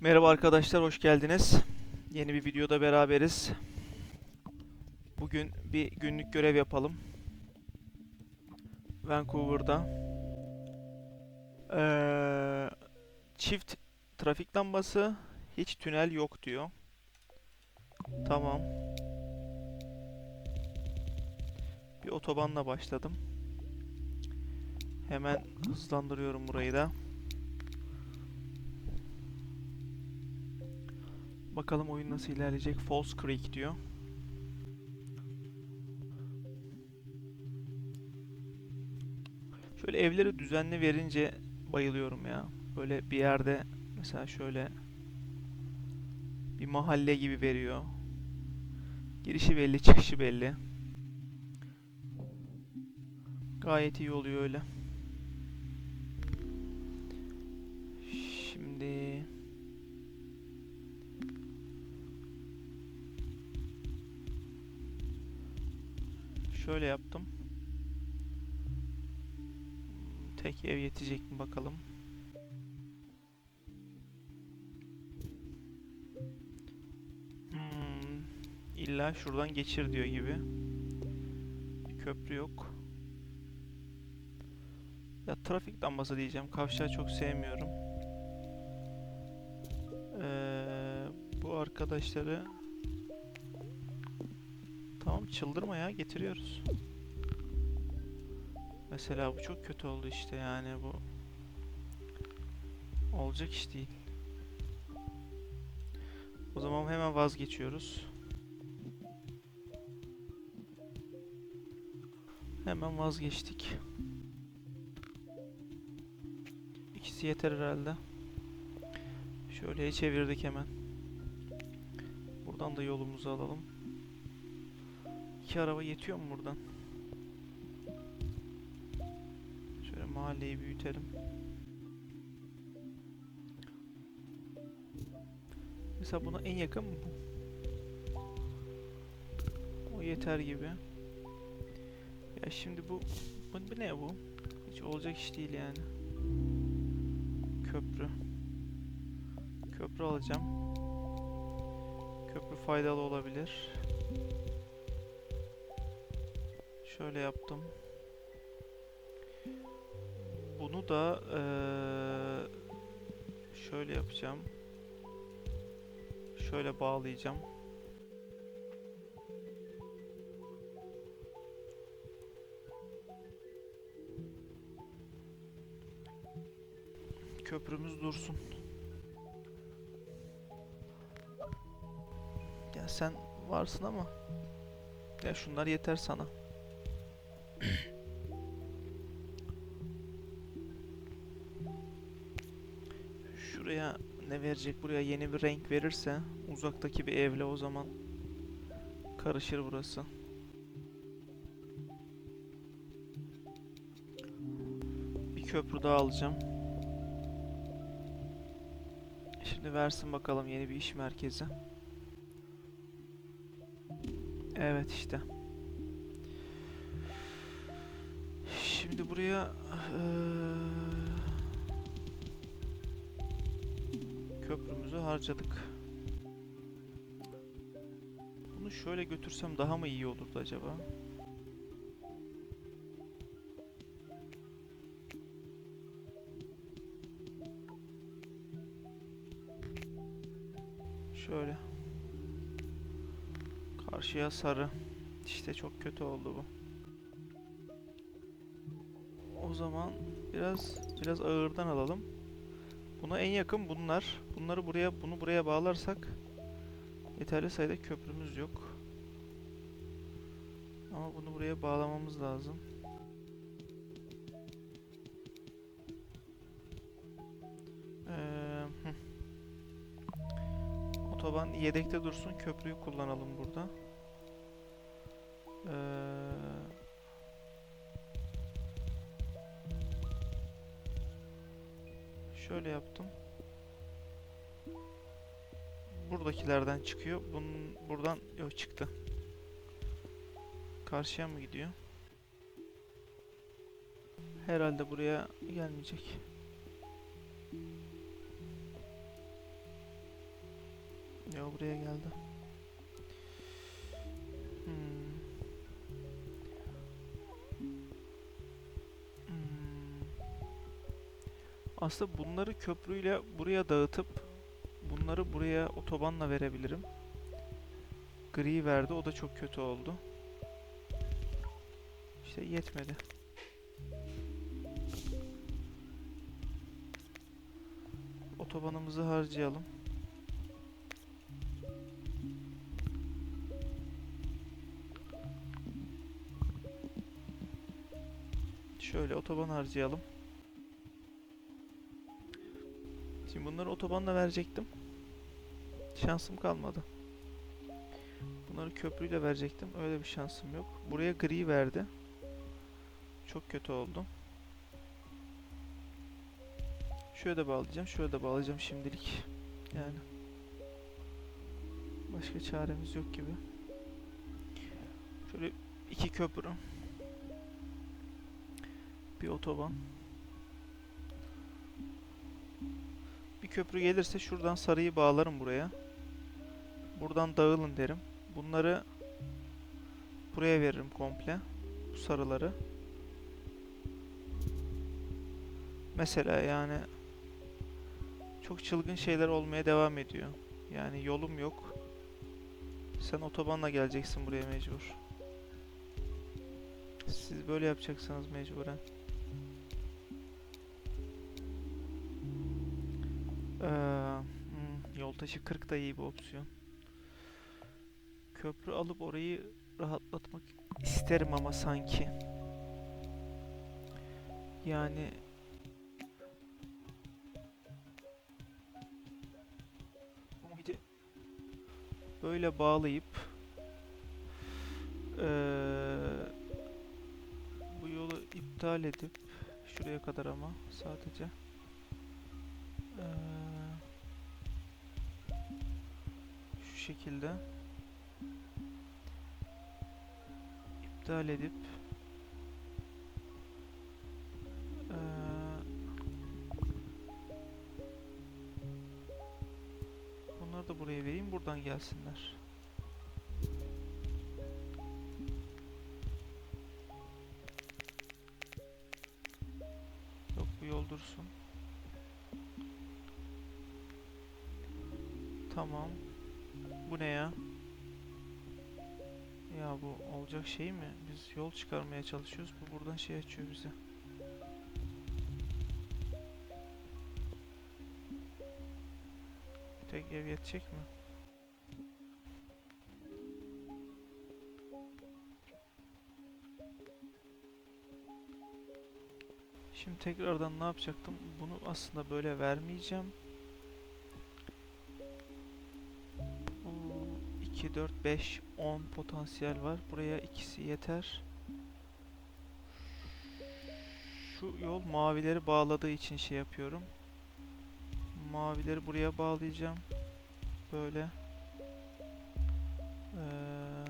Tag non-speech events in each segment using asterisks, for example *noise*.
Merhaba arkadaşlar, hoş geldiniz. Yeni bir videoda beraberiz. Bugün bir günlük görev yapalım. Vancouver'da. Ee, çift trafik lambası, hiç tünel yok diyor. Tamam. Bir otobanla başladım. Hemen hızlandırıyorum burayı da. Bakalım oyun nasıl ilerleyecek. False Creek diyor. Şöyle evleri düzenli verince bayılıyorum ya. Böyle bir yerde mesela şöyle bir mahalle gibi veriyor. Girişi belli, çıkışı belli. Gayet iyi oluyor öyle. Şimdi Şöyle yaptım. Tek ev yetecek mi bakalım. Hmm, illa şuradan geçir diyor gibi. Köprü yok. Ya trafik lambası diyeceğim. Kavşağı çok sevmiyorum. Ee, bu arkadaşları Tamam çıldırma ya getiriyoruz. Mesela bu çok kötü oldu işte yani bu. Olacak iş değil. O zaman hemen vazgeçiyoruz. Hemen vazgeçtik. İkisi yeter herhalde. Şöyle çevirdik hemen. Buradan da yolumuzu alalım. İki araba yetiyor mu buradan? Şöyle mahalleyi büyütelim. Mesela buna en yakın bu? O yeter gibi. Ya şimdi bu, bu, bu ne bu? Hiç olacak iş değil yani. Köprü. Köprü alacağım. Köprü faydalı olabilir. Şöyle yaptım. Bunu da eee, şöyle yapacağım. Şöyle bağlayacağım. Köprümüz dursun. Ya sen varsın ama ya şunlar yeter sana. Verecek? Buraya yeni bir renk verirse uzaktaki bir evle o zaman karışır burası. Bir köprü daha alacağım. Şimdi versin bakalım yeni bir iş merkezi. Evet işte. Şimdi buraya eee, köprümüzü harcadık. Bunu şöyle götürsem daha mı iyi olurdu acaba? Şöyle. Karşıya sarı. İşte çok kötü oldu bu. O zaman biraz biraz ağırdan alalım. Buna en yakın bunlar. Bunları buraya bunu buraya bağlarsak yeterli sayıda köprümüz yok. Ama bunu buraya bağlamamız lazım. Ee. Otoban yedekte dursun. Köprüyü kullanalım burada. Ee, Şöyle yaptım. Buradakilerden çıkıyor. Bunun buradan yok çıktı. Karşıya mı gidiyor? Herhalde buraya gelmeyecek. Yo buraya geldi. Aslında bunları köprüyle buraya dağıtıp bunları buraya otobanla verebilirim. Gri verdi o da çok kötü oldu. İşte yetmedi. Otobanımızı harcayalım. Şöyle otoban harcayalım. Şimdi bunları otobanla verecektim. Şansım kalmadı. Bunları köprüyle verecektim. Öyle bir şansım yok. Buraya gri verdi. Çok kötü oldu. Şöyle de bağlayacağım. Şöyle de bağlayacağım şimdilik. Yani. Başka çaremiz yok gibi. Şöyle iki köprü. Bir otoban. Köprü gelirse şuradan sarıyı bağlarım buraya. Buradan dağılın derim. Bunları buraya veririm komple. Bu sarıları. Mesela yani çok çılgın şeyler olmaya devam ediyor. Yani yolum yok. Sen otobanla geleceksin buraya mecbur. Siz böyle yapacaksınız mecburen. Taşı 40 da iyi bir opsiyon. Köprü alıp orayı rahatlatmak isterim ama sanki. Yani böyle bağlayıp eee, bu yolu iptal edip şuraya kadar ama sadece eee, şekilde iptal edip eee, bunları da buraya vereyim buradan gelsinler. Yok bu yol dursun. Tamam. Bu ne ya? Ya bu olacak şey mi? Biz yol çıkarmaya çalışıyoruz. Bu buradan şey açıyor bize. Tek ev yetecek mi? Şimdi tekrardan ne yapacaktım? Bunu aslında böyle vermeyeceğim. 2, 4, 5, 10 potansiyel var. Buraya ikisi yeter. Şu yol mavileri bağladığı için şey yapıyorum. Mavileri buraya bağlayacağım. Böyle. Ee,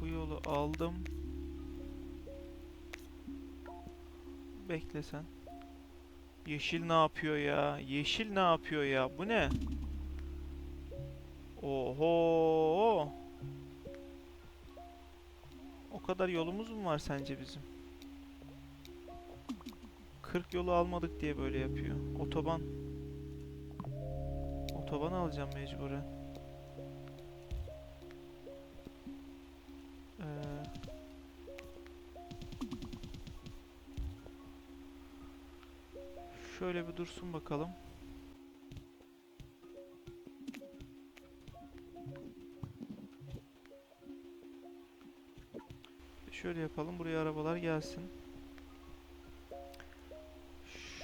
bu yolu aldım. Bekle sen. Yeşil ne yapıyor ya? Yeşil ne yapıyor ya? Bu ne? Oho! O kadar yolumuz mu var sence bizim? 40 yolu almadık diye böyle yapıyor. Otoban. Otoban alacağım mecburen. Ee, şöyle bir dursun bakalım. Şöyle yapalım. Buraya arabalar gelsin.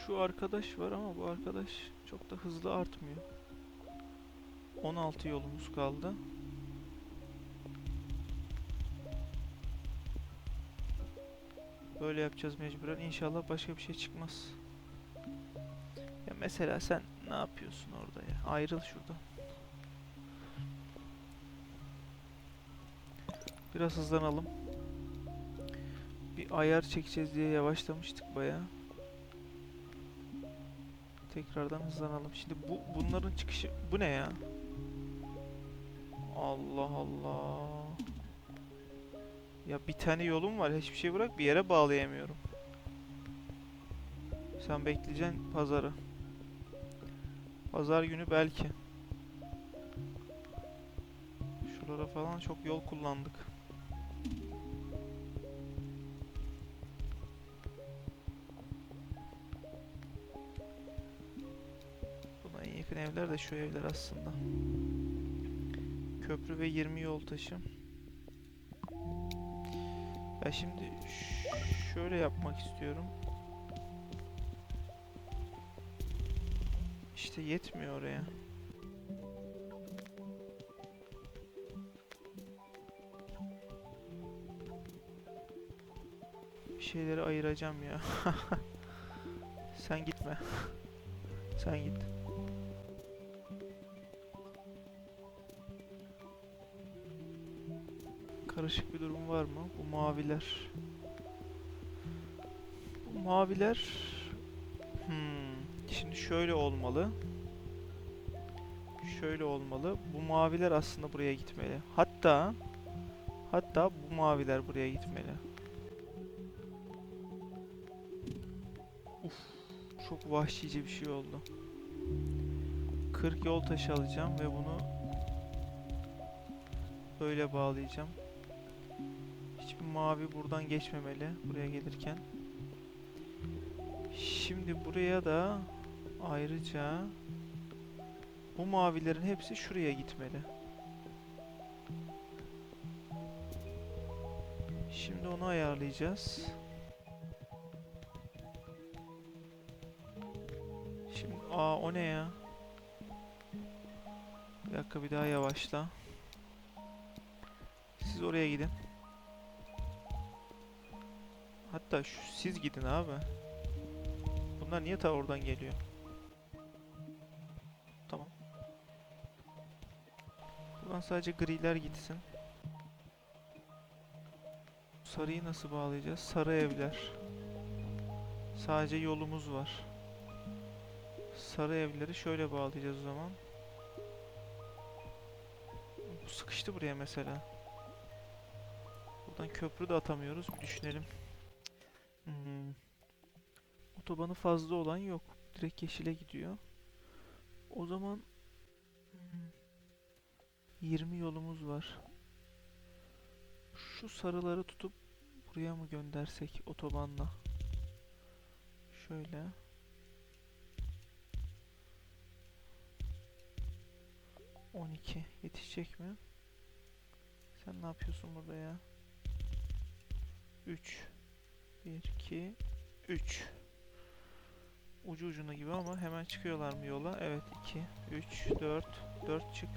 Şu arkadaş var ama bu arkadaş çok da hızlı artmıyor. 16 yolumuz kaldı. Böyle yapacağız mecburen. İnşallah başka bir şey çıkmaz. Ya mesela sen ne yapıyorsun orada ya? Ayrıl şuradan. Biraz hızlanalım. Bir ayar çekeceğiz diye yavaşlamıştık bayağı. Tekrardan hızlanalım. Şimdi bu bunların çıkışı bu ne ya? Allah Allah. Ya bir tane yolum var. Hiçbir şey bırak bir yere bağlayamıyorum. Sen bekleyeceksin pazarı. Pazar günü belki. Şuralara falan çok yol kullandık. Evler de şu evler aslında. Köprü ve 20 yol taşı. Ya şimdi şöyle yapmak istiyorum. İşte yetmiyor oraya. Bir şeyleri ayıracağım ya. *laughs* Sen gitme. Sen git. Karışık bir durum var mı? Bu maviler. Bu maviler... Hmm. Şimdi şöyle olmalı. Şöyle olmalı. Bu maviler aslında buraya gitmeli. Hatta... Hatta bu maviler buraya gitmeli. Uf, çok vahşice bir şey oldu. 40 yol taşı alacağım ve bunu böyle bağlayacağım. Mavi buradan geçmemeli buraya gelirken. Şimdi buraya da ayrıca bu mavilerin hepsi şuraya gitmeli. Şimdi onu ayarlayacağız. Şimdi aa o ne ya? Bir dakika bir daha yavaşla. Siz oraya gidin. Hatta şu, siz gidin abi. Bunlar niye ta oradan geliyor? Tamam. Buradan sadece griler gitsin. Sarıyı nasıl bağlayacağız? Sarı evler. Sadece yolumuz var. Sarı evleri şöyle bağlayacağız o zaman. Bu sıkıştı buraya mesela. Buradan köprü de atamıyoruz. Bir düşünelim. Hmm. Otobanı fazla olan yok. Direkt yeşile gidiyor. O zaman hmm, 20 yolumuz var. Şu sarıları tutup buraya mı göndersek otobanla? Şöyle. On iki yetişecek mi? Sen ne yapıyorsun burada ya? 3 1 2 3 Ucu ucuna gibi ama hemen çıkıyorlar mı yola? Evet 2 3 4 4 çık.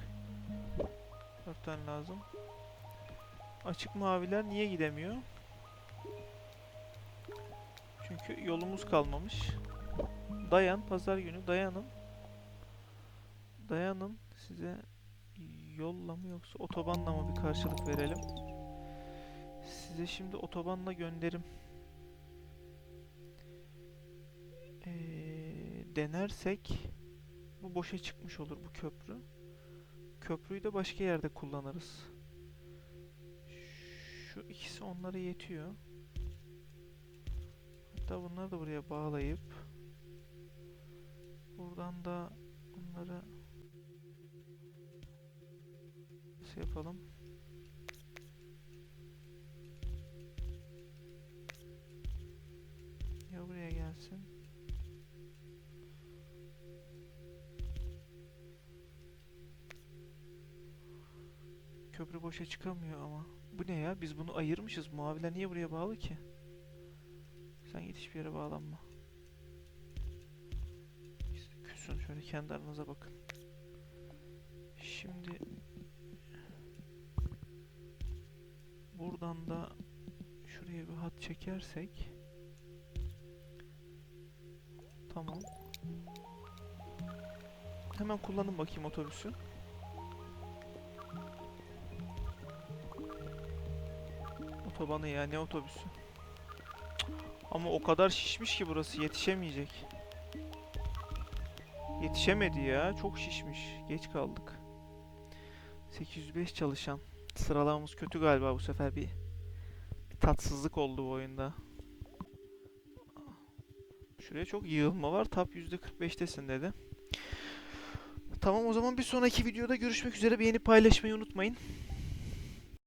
4 tane lazım. Açık maviler niye gidemiyor? Çünkü yolumuz kalmamış. Dayan pazar günü. Dayanın. Dayanın. Size yolla mı yoksa otobanla mı bir karşılık verelim? Size şimdi otobanla gönderim denersek bu boşa çıkmış olur bu köprü. Köprüyü de başka yerde kullanırız. Şu ikisi onlara yetiyor. Hatta bunları da buraya bağlayıp buradan da bunları nasıl yapalım? Ya buraya gelsin. Köprü boşa çıkamıyor ama. Bu ne ya? Biz bunu ayırmışız. Maviler niye buraya bağlı ki? Sen git hiçbir yere bağlanma. Küsün şöyle kendi aranıza bakın. Şimdi buradan da şuraya bir hat çekersek Tamam. Hemen kullanın bakayım otobüsü. Otobanı ya ne otobüsü? Ama o kadar şişmiş ki burası yetişemeyecek. Yetişemedi ya. Çok şişmiş. Geç kaldık. 805 çalışan. Sıralamamız kötü galiba bu sefer bir, bir tatsızlık oldu bu oyunda. Şuraya çok yığılma var. Tap %45'tesin dedi. Tamam o zaman bir sonraki videoda görüşmek üzere. Beğenip paylaşmayı unutmayın.